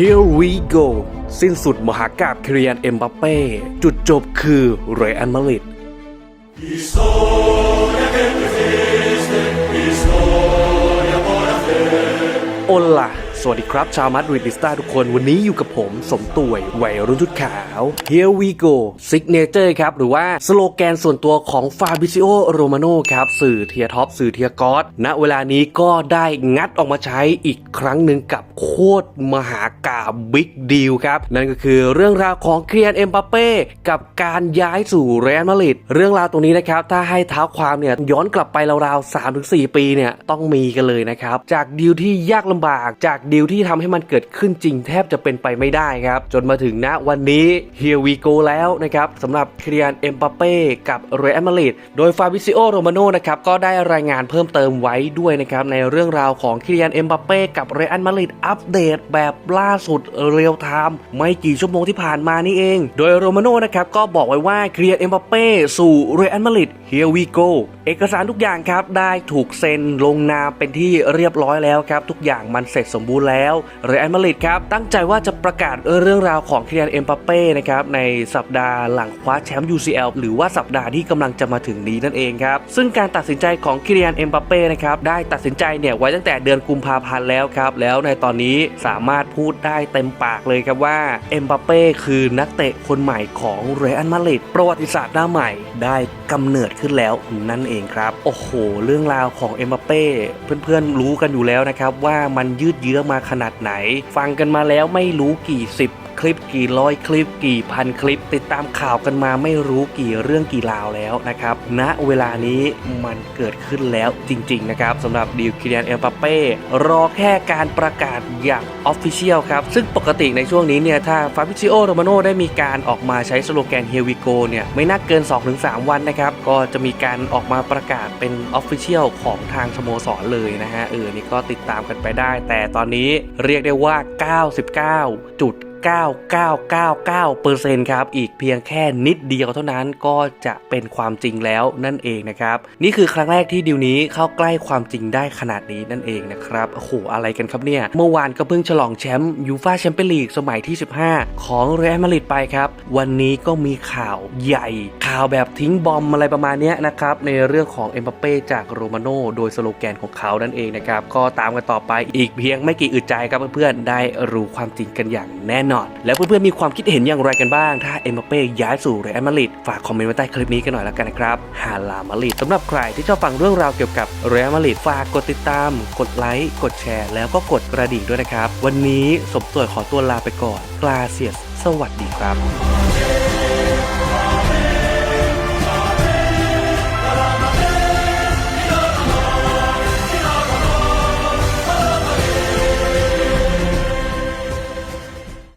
Here we go สิ้นสุดมหากาบเคลียนเอ็มบัปเป้จุดจบคือเรอัลมาดริดโอลา สวัสดีครับ ชาวมาดริดิสตาทุกคนวันนี้อยู่กับผม สมตุยวัยรุ่นชุดขาว Here we go Signature ครับ หรือว่าสโลแกนส่วนตัวของฟาบิซิโอโรมาโนครับ สื่อเทียท็อปสื่อเทียกอสณเวลานี้ก็ได้งัดออกมาใช้อีกครั้งหนึ่งกับโคตรมหากาบิ๊กดีลครับ นั่นก็คือเรื่องราวของเคลียนเอ็มบัปเป้กับการย้ายสู่เรอัลมาดริดเรื่องราวตรงนี้นะครับถ้าให้เท้าความเนี่ยย้อนกลับไปราวๆ3-4 ปีเนี่ยต้องมีกันเลยนะครับจากดีลที่ยากลำบากจากดีลที่ทำให้มันเกิดขึ้นจริงแทบจะเป็นไปไม่ได้ครับ จนมาถึงณวันนี้ here we go แล้วนะครับสำหรับเคลียนเอ็มบัปเป้กับเรอัลมาดริดโดยฟาบิซิโอโรมาโนนะครับก็ได้รายงานเพิ่มเติมไว้ด้วยนะครับในเรื่องราวของเคลียนเอ็มบัปเป้กับเรอัลมาดริดอัปเดตแบบล่าสุดเรียลไทม์ไม่กี่ชั่วโมงที่ผ่านมานี่เอง โดยโรมาโนนะครับก็บอกไว้ว่าเคลียนเอ็มบัปเป้สู่เรอัลมาดริด here we go เอกสารทุกอย่างครับได้ถูกเซ็นลงนามเป็นที่เรียบร้อยแล้วครับทุกอย่างมันเสร็จสมบูรณ์แล้วเรอัลมาดริดครับตั้งใจว่าจะประกาศเรื่องราวของคริสเคลียนเอ็มบัปเป้นะครับในสัปดาห์หลังคว้าแชมป์ UCL หรือว่าสัปดาห์ที่กำลังจะมาถึงนี้นั่นเองครับซึ่งการตัดสินใจของคิริยันเอ็มบัปเป้นะครับได้ตัดสินใจเนี่ยไว้ตั้งแต่เดือนกุมภาพันธ์แล้วครับแล้วในตอนนี้สามารถพูดได้เต็มปากเลยครับว่าเอ็มบัปเป้คือนักเตะคนใหม่ของเรอัลมาดริดประวัติศาสตร์หน้าใหม่ได้กำเนิดขึ้นแล้วนั่นเองครับโอ้โห เรื่องราวของเอ็มบัปเป้เพื่อนๆรู้กันอยู่แล้วนะครับว่ามันยืดเยื้อมาขนาดไหน ฟังกันมาแล้วไม่รู้กี่สิบ คลิปกี่ร้อยคลิปกี่พันคลิป ติดตามข่าวกันมาไม่รู้กี่เรื่องกี่ราวแล้วนะครับณนะเวลานี้มันเกิดขึ้นแล้วจริง ๆ นะครับสำหรับดิวคิเลียนเอลปาเป้รอแค่การประกาศอย่างออฟฟิเชียลครับ ซึ่งปกติในช่วงนี้เนี่ยถ้าฟาบิชิโอโรมาโนได้มีการออกมาใช้สโลแกนเฮวิโกเนี่ยไม่น่าเกิน 2-3 วันนะครับ ก็จะมีการออกมาประกาศเป็นออฟฟิเชียลของทางสโมสรเลยนะฮะเออนี่ก็ติดตามกันไปได้ แต่ตอนนี้เรียกได้ว่า 99.9 99.999%ครับ อีกเพียงแค่นิดเดียวเท่านั้นก็จะเป็นความจริงแล้วนั่นเองนะครับ นี่คือครั้งแรกที่ดิวนี้เข้าใกล้ความจริงได้ขนาดนี้นั่นเองนะครับโอ้โหอะไรกันครับเนี่ย เมื่อวานก็เพิ่งฉลองแชมป์ยูฟาแชมเปี้ยนลีกสมัยที่ 15 ของเรอัลมาดริดไปครับ วันนี้ก็มีข่าวใหญ่ ข่าวแบบทิ้งบอมอะไรประมาณนี้นะครับ ในเรื่องของเอ็มบัปเป้จากโรมาโน่โดยสโลแกนของเขานั่นเองนะครับก็ตามกันต่อไปอีกเพียงไม่กี่อึดใจครับเพื่อนๆได้รู้ความจริงกันอย่างแน่นอนแล้วเพื่อนๆมีความคิดเห็นอย่างไรกันบ้าง ถ้าเอ็มบัปเป้ย้ายสู่เรอัลมาดริดฝากคอมเมนต์ไว้ใต้คลิปนี้กันหน่อยแล้วกันนะครับฮาลามาดริดสำหรับใครที่ชอบฟังเรื่องราวเกี่ยวกับเรอัลมาดริดฝากกดติดตาม กดไลค์กดแชร์ แล้วก็กดกระดิ่งด้วยนะครับ วันนี้สมตัวขอตัวลาไปก่อนกลาเซียส สวัสดีครับ